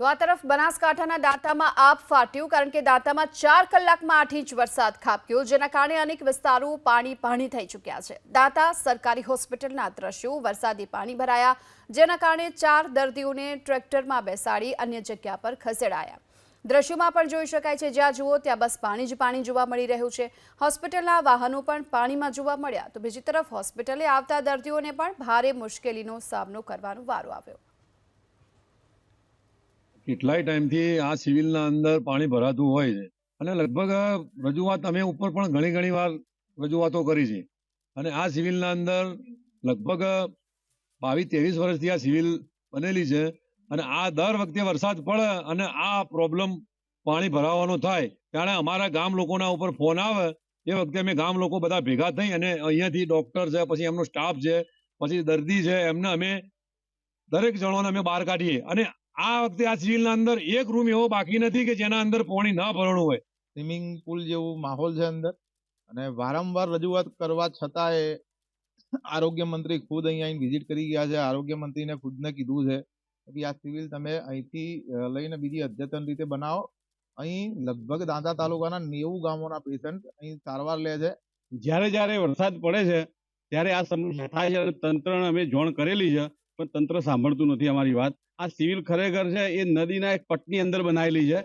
તો આ તરફ બનાસકાંઠાના દાંતામાં આપ ફાટ્યું કારણ કે દાંતામાં ચાર કલાકમાં આઠ ઇંચ વરસાદ ખાબક્યો, જેના કારણે અનેક વિસ્તારો પાણી પાણી થઈ ચૂક્યા છે. દાંતા સરકારી હોસ્પિટલના દ્રશ્યો, વરસાદી પાણી ભરાયા, જેના કારણે ચાર દર્દીઓને ટ્રેક્ટરમાં બેસાડી અન્ય જગ્યા પર ખસેડાયા. દ્રશ્યોમાં પણ જોઈ શકાય છે, જ્યાં જુઓ ત્યાં બસ પાણી જ પાણી જોવા મળી રહ્યું છે. હોસ્પિટલના વાહનો પણ પાણીમાં જોવા મળ્યા. તો બીજી તરફ હોસ્પિટલે આવતા દર્દીઓને પણ ભારે મુશ્કેલીનો સામનો કરવાનો વારો આવ્યો. કેટલાય ટાઈમથી આ સિવિલના અંદર પાણી ભરાતું હોય છે. અને લગભગ રજૂઆત અમે ઉપર પણ ઘણી ઘણી વાર રજૂઆતો કરી છે. અને આ સિવિલના અંદર લગભગ બાવીસ ત્રેવીસ વર્ષથી આ સિવિલ બનેલી છે. અને આ દર વખતે વરસાદ પડે અને આ પ્રોબ્લેમ પાણી ભરાવાનો થાય, ત્યારે અમારા ગામ લોકોના ઉપર ફોન આવે. એ વખતે અમે ગામ લોકો બધા ભેગા થઈ અને અહીંયાથી ડૉક્ટર છે, પછી એમનો સ્ટાફ છે, પછી દર્દી છે, એમને અમે દરેક જણોને અમે બહાર કાઢીએ. અને આ વખતે આ સિવિલના અંદર એક રૂમ એવો બાકી નથી કે જેના અંદર પાણી ન ભરણું હોય. સ્વિમિંગ પુલ જેવું માહોલ છે અંદર. અને વારંવાર રજૂઆત કરવા છતાંય આરોગ્ય મંત્રી ખુદ અહીંયા આવીને વિઝિટ કરી ગયા છે. આરોગ્ય મંત્રીને ખુદને કીધું છે કે આ સિવિલ તમે અહીંથી લઈને બીજી અદ્યતન રીતે બનાવો. અહીં લગભગ દાંતા તાલુકાના નેવું ગામોના પેશન્ટ અહીં સારવાર લે છે. જ્યારે જ્યારે વરસાદ પડે છે ત્યારે આ સમસ્યા થાય છે તંત્રને અમે જોણ કરેલી છે. પણ તંત્ર સાંભળતું નથી અમારી વાત. આ સિવિલ ખરેખર છે, એ નદીના એક પટની અંદર બનાવેલી છે.